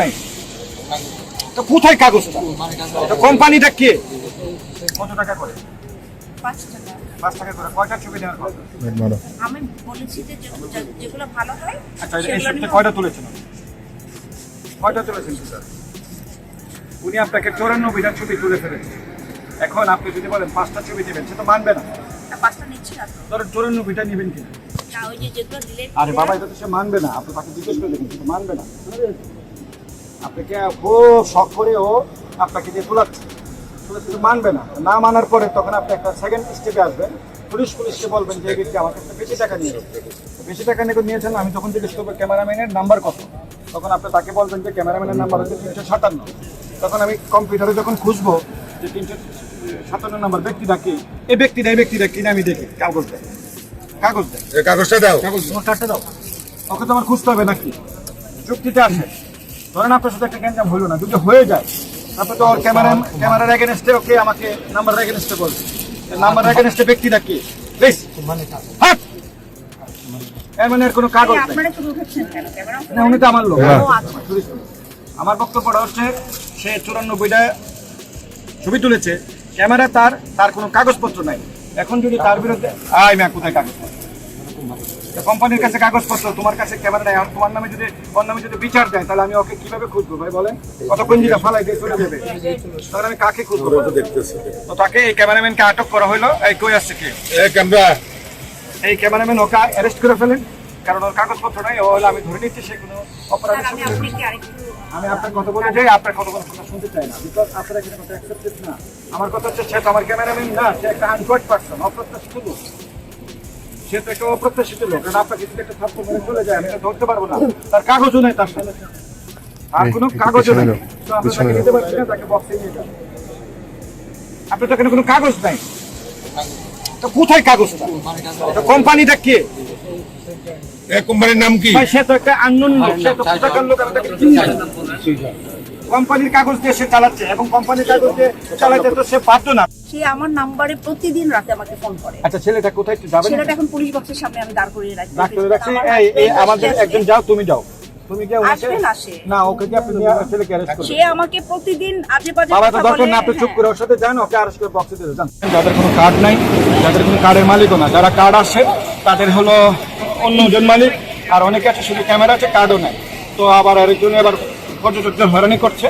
নাই। তো কোথায় কাগজটা তো কোম্পানিটা কে? কত টাকা করে? পাঁচ টাকা। পাঁচ টাকা করে। কয়টা ছবি নেওয়ার কথা? আমি বলেছি যে যেগুলো ভালো হয় আচ্ছা এই সপ্তাহে কয়টা তুলেছেন? কয়টা তুলেছেন স্যার উনি আপনাকে চৌরানব্বইটা ছবি তুলে ফেলেছে। এখন আপনি যদি বলেন পাঁচটা ছবি দেবেন সে তো মানবে না। পাঁচটা নিচ্ছি না তো। ধরেন চৌরানব্বইটা নেবেন কিনা? না ওই যে যেগুলো দিলে আরে বাবা এটা তো সে মানবে না। আপনি তাকে জিজ্ঞেস করে দেখুন সে তো মানবে না। আপনাকে খুব শখ করে ও আপনাকে যে তোলাচ্ছে তোলা কিন্তু মানবে না। না মানার পরে তখন আপনি একটা সেকেন্ড স্টেপে আসবেন। পুলিশ পুলিশকে বলবেন যে ব্যক্তি আমার কাছে বেশি টাকা নিয়ে গেছে। বেশি টাকা নিয়ে নিয়েছেন আমি তখন জিজ্ঞেস করব ক্যামেরাম্যানের নাম্বার কত? তখন আপনি তাকে বলবেন যে ক্যামেরাম্যানের নাম্বার হচ্ছে তিনশো সাতান্ন। তখন আমি কম্পিউটারে যখন খুঁজবো যে তিনশো সাতান্ন নাম্বার ব্যক্তিটা কি? এই ব্যক্তিটা এই ব্যক্তিটা কিনে আমি দেখি কাগজ দেয়। কাগজ দেয়। কাগজটা দাও। কাগজ দাও। ওকে তো আমার খুঁজতে হবে নাকি? যুক্তিতে আসে। ধরেন আপনার সাথে একটা গ্যাঞ্জাম হইল না যদি হয়ে যায়। তারপরে তো ওর ক্যামেরা ক্যামেরার এগেনস্টে ওকে আমাকে নাম্বার এগেনস্টে বলবে নাম্বার এগেনস্টে ব্যক্তিটা কি? প্লিজ হাট! এর মানে এর কোনো কাগজ না উনি তো আমার লোক। আচ্ছা। আমার বক্তব্যটা হচ্ছে সে চুরানব্বইটা ছবি তুলেছে ক্যামেরা তার তার কোনো কাগজপত্র নাই। এখন যদি তার বিরুদ্ধে আয় ম্যা কোথায় কাগজপত্র কোম্পানির কাছে কাগজপত্র তোমার কাছে ক্যামেরা নাই আর তোমার নামে যদি ওর নামে যদি বিচার দেয় তাহলে আমি ওকে কীভাবে খুঁজবো ভাই বলেন? কতক্ষণ যেটা ফালাই দিয়ে চলে যাবে? তাহলে আমি কাকে খুঁজবো? তো দেখতেছি। তো তাকে এই ক্যামেরাম্যানকে আটক করা হলো। এই কই আসছে কি? এই ক্যামেরা। এই ক্যামেরাম্যান ওকে অ্যারেস্ট করে ফেলেন। কারণ ওর কাগজপত্র নাই ও হলো আমি ধরে নিচ্ছি সে কোনো অপরাধের আমি সাথে আমি আপনার কথা বলে যাই আপনার কথা কথা শুনতে চাই না। বিকজ আপনার এখানে কথা অ্যাকসেপ্টেড না। আমার কথা হচ্ছে সে তো আমার ক্যামেরাম্যান না সে একটা আনকোয়ার্ড পার্সন অপ্রত্যাশিত লোক। সে তো একটা অপ্রত্যাশিত লোক কারণ আপনাকে যদি একটা থাপ্পড় মেরে চলে যায় আমি এটা ধরতে পারব না। তার কাগজও নেই তার সাথে আর কোনো কাগজও নেই। তো তাকে নিতে পারছি না তাকে বক্সে নিয়ে যান আপনার তো এখানে কোনো কাগজ নাই। তো কোথায় কাগজটা? তো কোম্পানিটা কে? কোম্পানির নাম কি? সে তো একটা আননোন লোক সে তো কোথাকার লোক আমি তাকে চিনি না। কোম্পানির কাগজ দিয়ে সে চালাচ্ছে এবং কোম্পানির কাগজ দিয়ে চালাতে তো সে পারতো না। সে আমার নাম্বারে প্রতিদিন রাতে আমাকে ফোন করে। আচ্ছা ছেলেটা কোথায় একটু যাবে ছেলেটা এখন পুলিশ বক্সের সামনে আমি দাঁড় করিয়ে রাখি ডাক্তার রাখছি। এই এই আমাদের একজন যাও তুমি যাও। তুমি আসবে না সে। না ওকে কি আপনি ছেলেকে অ্যারেস্ট সে আমাকে প্রতিদিন আজে বাজে বাবা তো কথা দরকার না আপনি চুপ হ্যাঁ। করে ওর সাথে যান ওকে অ্যারেস্ট করে বক্সে দিয়ে যান। যাদের কোনো কার্ড নাই যাদের কোনো কার্ডের মালিকও না যারা কার্ড আসে তাদের হলো অন্যজন মালিক আর অনেকে আছে শুধু ক্যামেরা আছে কার্ডও নাই। তো আবার আরেকজনে আবার পর্যটকদের হয়রানি করছে,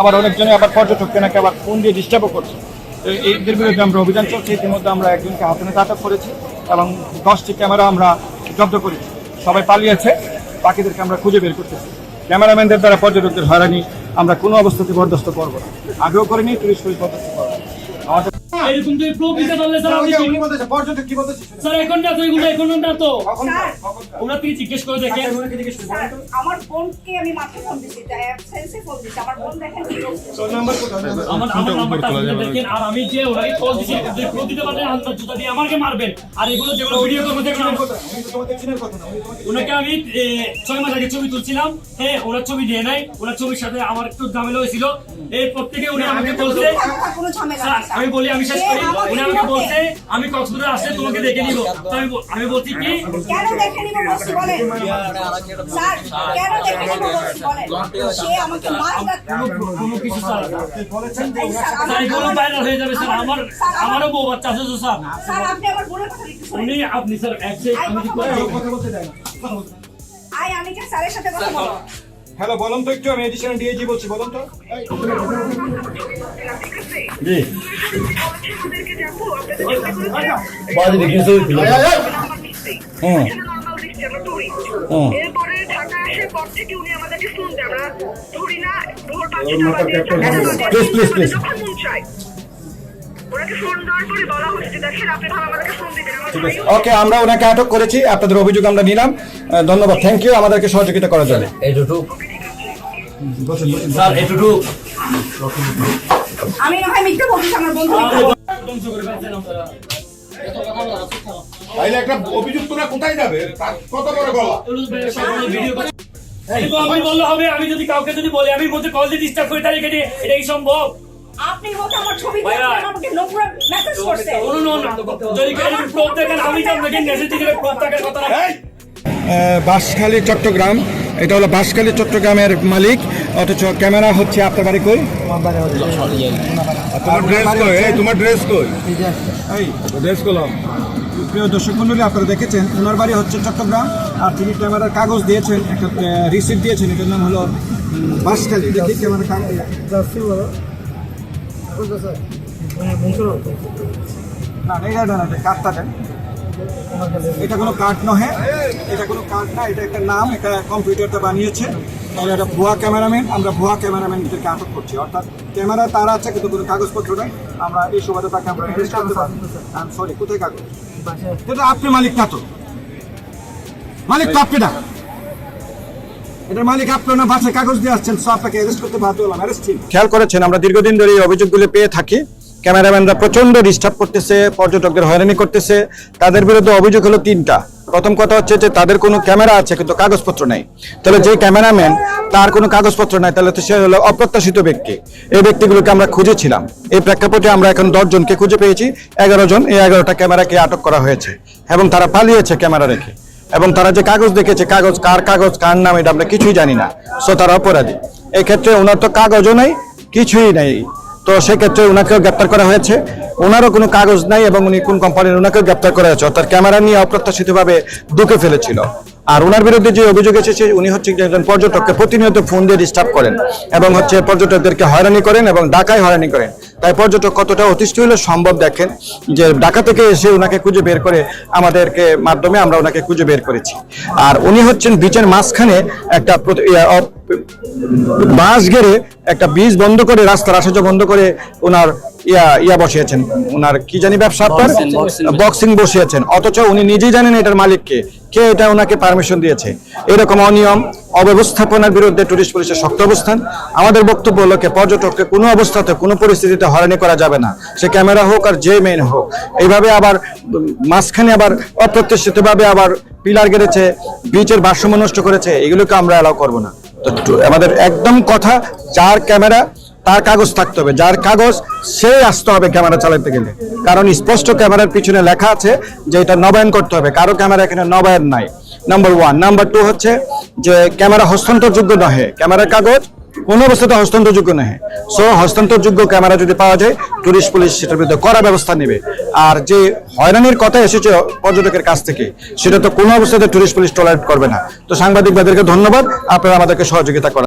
আবার অনেকজনে আবার পর্যটককে নাকি আবার ফোন দিয়ে ডিস্টার্বও করছে। তো এইদের বিরুদ্ধে আমরা অভিযান চলছে, ইতিমধ্যে আমরা একজনকে হাতে নাতে আটক করেছি এবং দশটি ক্যামেরা আমরা জব্দ করেছি। সবাই পালিয়েছে, বাকিদেরকে আমরা খুঁজে বের করতেছি। ক্যামেরাম্যানদের দ্বারা পর্যটকদের হয়রানি আমরা কোনো অবস্থাতে বরদাস্ত করব না। আগেও করিনি, পুলিশ পুলিশ বরদাস্ত করব। এরকম তো দিতে পারলে স্যার আপনি কি- পর্যটক কি স্যার এখন না তো এগুলো এখন না তো। কখন স্যার। কখন ওরা থেকে জিজ্ঞেস করে দেখেন। আচ্ছা, আমার বোনকে আমি ফোন অ্যাবসেন্সে আমার বোন দেখেন কি। নাম্বার কোথায়? আমার আমার নাম্বারটা আপনি দেখেন আর আমি যে ওনাকে কল দিছি যে দিতে পারলে জুতা দিয়ে আমাকে মারবেন। আর এগুলো যেগুলো ভিডিও করব যেগুলো চিনার কথা না, উনি তো তোমাদের চিনার কথা না, ওনাকে আমি ছয় মাস আগে ছবি তুলছিলাম। হ্যাঁ ওনার ছবি দিয়ে নাই ওনার ছবির সাথে আমার একটু ঝামেলা হয়েছিল। এই প্রত্যেকে উনি আমাকে বলছে। আমি বলি আমি শেষ সে করি? উনি আমাকে বলছে, আমি কক্সবাজার আসলে তোমাকে দেখে নিব। আমি বল- আমি বলছি কি? কেন দেখে নিব বলছি বলেন। স্যার কেন দেখে নিব বলছি বলেন। সে আমাকে কোনো- কোনো কিছু স্যার বলেছেন যে স্যার, এগুলো ভাইরাল হয়ে যাবে স্যার। আমার আমারও বউ বাচ্চা আছে তো স্যার। স্যার আপনি আমার বোনের কথা একটু উনি আপনি স্যার এক সেকেন্ড কথা বলতে দেয় না। কথা বলতে দেয় না। আই আমি কি স্যারের সাথে কথা বলব। হ্যালো বলুন তো একটু আমি এডিশনাল ডিএজি বলছি বলুন তো। হুম। হুম। এরপরে ঢাকা আসার পর থেকে উনি আমাদেরকে ফোন দেয় আমরা ধরি না ভোর পাঁচটা Please, please, please. যখন মন চায় ওকে আমরা ওনাকে আটক করেছি। আপনাদের অভিযোগ আমরা নিলাম। ধন্যবাদ। থ্যাংক ইউ আমাদেরকে সহযোগিতা করার জন্য। আমি না হয় মিথ্যে বলছি আমার বন্ধু তাইলে একটা অভিযুক্তরা কোথায় যাবে? তার কত বড় গলা? আমি বললে হবে আমি যদি কাউকে যদি বলি আমি মধ্যে কল দিয়ে ডিস্টার্ব করি তাহলে এটা কি সম্ভব। আপনি আমার ছবি দিয়ে আমাকে নোংরা মেসেজ করছে যদি প্রুফ দেখেন আমি তো আপনাকে মেসেজ থাকার কথা বাঁশখালী চট্টগ্রাম। এটা হলো বাঁশখালী চট্টগ্রামের মালিক। অথচ ক্যামেরা হচ্ছে আপনার বাড়ি কই? তোমার ড্রেস কই? এই তোমার ড্রেস কই? এই ড্রেস কলম প্রিয় দর্শক মন্ডলী আপনারা দেখেছেন ওনার বাড়ি হচ্ছে চট্টগ্রাম আর তিনি ক্যামেরার কাগজ দিয়েছেন একটা রিসিপ্ট দিয়েছেন। এটার নাম হলো বাঁশখালী। দেখি ক্যামেরার কাগজ। না এটা না কার্ডটা দেন। এটা কোনো কার্ড নহে। এটা কোনো কার্ড না এটা একটা নাম এটা কম্পিউটারটা বানিয়েছে। তাহলে এটা ভুয়া ক্যামেরাম্যান আমরা ভুয়া ক্যামেরাম্যানদেরকে আটক করছি। অর্থাৎ ক্যামেরা তার আছে কিন্তু কোনো কাগজপত্র নাই। আমরা এই সুবাদে তাকে আমরা অ্যারেস্ট করতে পারি সরি কোথায় কাগজ? এটা আপনি মালিক না তো? মালিক তো আপনি না। খেয়াল করেছেন, আমরা দীর্ঘদিন ধরে এই অভিযোগগুলো পেয়ে থাকি। ক্যামেরাম্যানরা প্রচণ্ড ডিস্টার্ব করতেছে, পর্যটকদের হয়রানি করতেছে। তাদের বিরুদ্ধে অভিযোগ হলো তিনটা। প্রথম কথা হচ্ছে যে তাদের কোনো ক্যামেরা আছে, কিন্তু কাগজপত্র নাই। তাহলে যে ক্যামেরাম্যান, তার কোনো কাগজপত্র নাই, তাহলে তো সে হলো অপ্রত্যাশিত ব্যক্তি। এই ব্যক্তিগুলোকে আমরা খুঁজেছিলাম। এই প্রেক্ষাপটে আমরা এখন দশ জনকে খুঁজে পেয়েছি। এগারো জন, এই এগারোটা ক্যামেরাকে আটক করা হয়েছে এবং তারা পালিয়েছে ক্যামেরা রেখে। এবং তারা যে কাগজ দেখেছে, কাগজ কার কাগজ, কার নাম, এটা আমরা কিছুই জানি না। সো তারা অপরাধী। এই ক্ষেত্রে ওনার তো কাগজও নেই, কিছুই নেই। তো সেক্ষেত্রে ওনাকেও গ্রেপ্তার করা হয়েছে। ওনারও কোনো কাগজ নাই এবং উনি কোন কোম্পানির ওনাকেও গ্রেপ্তার করা হয়েছে। অর্থাৎ ক্যামেরা নিয়ে অপ্রত্যাশিতভাবে ঢুকে ফেলেছিল। আর ওনার বিরুদ্ধে যে অভিযোগ এসেছে, উনি হচ্ছে একজন পর্যটককে প্রতিনিয়ত ফোন দিয়ে ডিস্টার্ব করেন এবং হচ্ছে পর্যটকদেরকে হয়রানি করেন এবং ডাকায় হয়রানি করেন। তাই পর্যটক কতটা অতিষ্ঠ হলে সম্ভব দেখেন যে ঢাকা থেকে এসে ওনাকে খুঁজে বের করে আমাদেরকে মাধ্যমে আমরা ওনাকে খুঁজে বের করেছি। আর উনি হচ্ছেন বিচের মাঝখানে একটা বাঁশ গেড়ে একটা বীজ বন্ধ করে রাস্তার আসা যাওয়া বন্ধ করে ওনার ইয়া ইয়া বসিয়েছেন। ওনার কি জানি ব্যবসা আপনার? বক্সিং বসিয়েছেন। অথচ উনি নিজেই জানেন এটার মালিককে কে। এটা ওনাকে পারমিশন দিয়েছে? এরকম অনিয়ম অব্যবস্থাপনার বিরুদ্ধে টুরিস্ট পুলিশের শক্ত অবস্থান। আমাদের বক্তব্য হলো কে, পর্যটককে কোনো অবস্থাতে, কোনো পরিস্থিতিতে হয়রানি করা যাবে না। সে ক্যামেরা হোক আর যে মেন হোক। এইভাবে আবার, মাঝখানে আবার অপ্রত্যাশিতভাবে আবার পিলার গেড়েছে বিচের ভারসাম্য নষ্ট করেছে, এগুলোকে আমরা অ্যালাউ করব না। তো আমাদের একদম কথা, যার ক্যামেরা, তার কাগজ থাকতে হবে। যার কাগজ, সে আসতে হবে ক্যামেরা চালাতে গেলে। কারণ স্পষ্ট ক্যামেরার পিছনে লেখা আছে যে এটা নবায়ন করতে হবে। কারও ক্যামেরা এখানে নবায়ন নাই। নাম্বার ওয়ান নাম্বার টু হচ্ছে যে ক্যামেরা হস্তান্তরযোগ্য নহে। ক্যামেরার কাগজ কোনো অবস্থাতে হস্তান্তরযোগ্য নহে। সো হস্তান্তরযোগ্য ক্যামেরা যদি পাওয়া যায় টুরিস্ট পুলিশ সেটার বিরুদ্ধে করা ব্যবস্থা নেবে। আর যে হয়রানির কথা এসেছে পর্যটকের কাছ থেকে, সেটা তো কোনো অবস্থাতে টুরিস্ট পুলিশ টলারেট করবে না। তো সাংবাদিকদেরকে ধন্যবাদ। আপনারা আমাদেরকে সহযোগিতা করেন